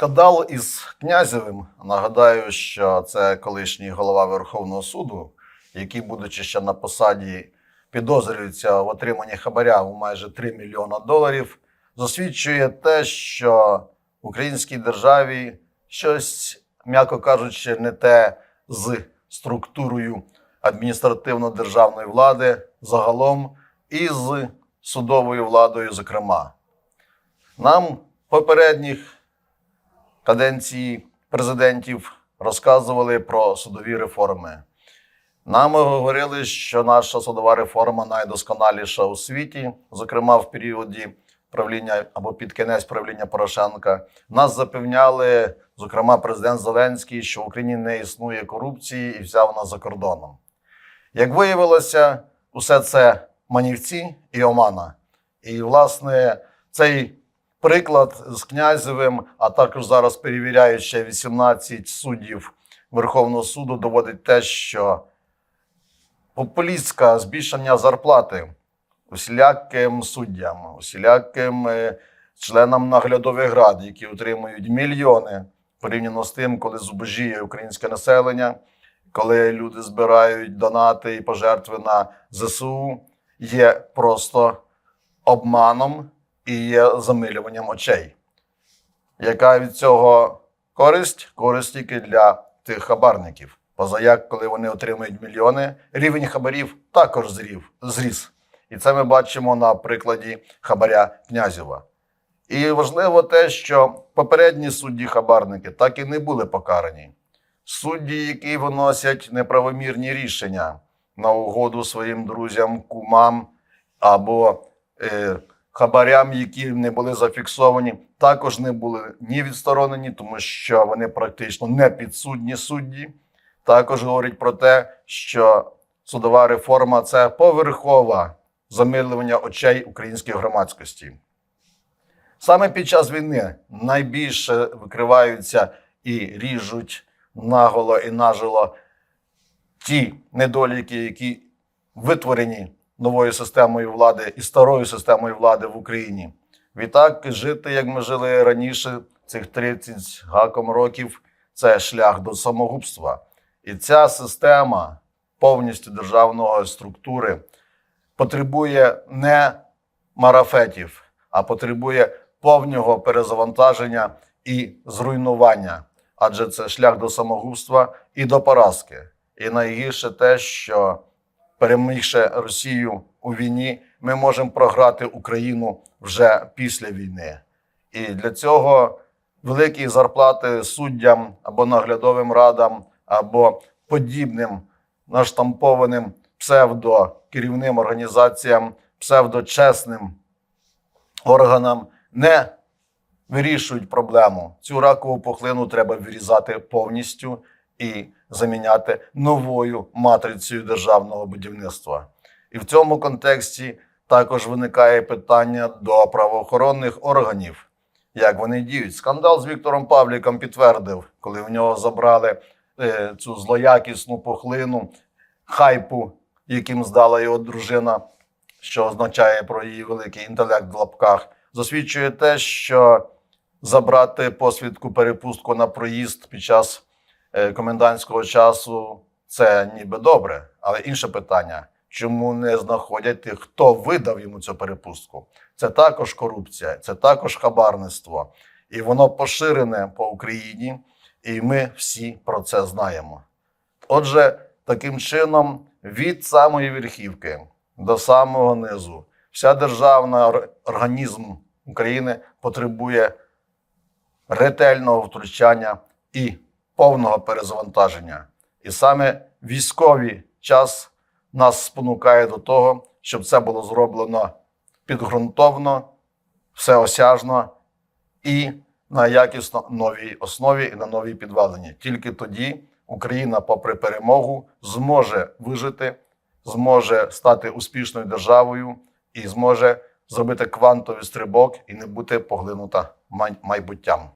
Скандал із князевим. Нагадаю, що це колишній голова Верховного суду, який, будучи ще на посаді, підозрюється в отриманні хабаря у майже 3 мільйона доларів, засвідчує те, що в українській державі щось, м'яко кажучи, не те з структурою адміністративно-державної влади загалом і з судовою владою, зокрема. Нам попередніх каденції президентів розказували про судові реформи. Нам говорили, що наша судова реформа найдосконаліша у світі, зокрема в періоді правління або під кінець правління Порошенка. Нас запевняли, зокрема, президент Зеленський, що в Україні не існує корупції і вся вона за кордоном. Як виявилося, усе це манівці і омана. І, власне, цей приклад з князевим, а також зараз перевіряють ще 18 суддів Верховного суду, доводить те, що популістське збільшення зарплати усіляким суддям, усіляким е, членам наглядових рад, які отримують мільйони порівняно з тим, коли зубожіє українське населення, коли люди збирають донати і пожертви на ЗСУ, є просто обманом і є замилюванням очей. Яка від цього користь? Користь тільки для тих хабарників. Позаяк, коли вони отримують мільйони, рівень хабарів також зрів, зріс. І це ми бачимо на прикладі хабаря Князєва. І важливо те, що попередні судді-хабарники так і не були покарані. Судді, які виносять неправомірні рішення на угоду своїм друзям, кумам або е, хабарям, які не були зафіксовані, також не були ні відсторонені, тому що вони практично не підсудні судді. Також говорить про те, що судова реформа це поверхова замилювання очей української громадськості. Саме під час війни найбільше викриваються і ріжуть наголо і нажило ті недоліки, які витворені новою системою влади і старою системою влади в Україні. Відтак, жити, як ми жили раніше, цих 30 гаком років, це шлях до самогубства. І ця система повністю державної структури потребує не марафетів, а потребує повного перезавантаження і зруйнування. Адже це шлях до самогубства і до поразки. І найгірше те, що перемігши Росію у війні, ми можемо програти Україну вже після війни. І для цього великі зарплати суддям або наглядовим радам, або подібним наштампованим псевдокерівним організаціям, псевдочесним органам не вирішують проблему. Цю ракову пухлину треба вирізати повністю і заміняти новою матрицею державного будівництва. І в цьому контексті також виникає питання до правоохоронних органів, як вони діють. Скандал з Віктором Павліком підтвердив, коли в нього забрали е, цю злоякісну пухлину хайпу, яким здала його дружина, що означає про її великий інтелект в лапках, засвідчує те, що забрати посвідку перепустку на проїзд під час комендантського часу це ніби добре. Але інше питання: чому не знаходять тих, хто видав йому цю перепустку? Це також корупція, це також хабарництво, і воно поширене по Україні, і ми всі про це знаємо. Отже, таким чином, від самої верхівки до самого низу, вся державна організм України потребує ретельного втручання і повного перезавантаження. І саме військовий час нас спонукає до того, щоб це було зроблено підґрунтовно, всеосяжно і на якісно новій основі і на новій підвалині. Тільки тоді Україна, попри перемогу, зможе вижити, зможе стати успішною державою і зможе зробити квантовий стрибок і не бути поглинута майбуттям.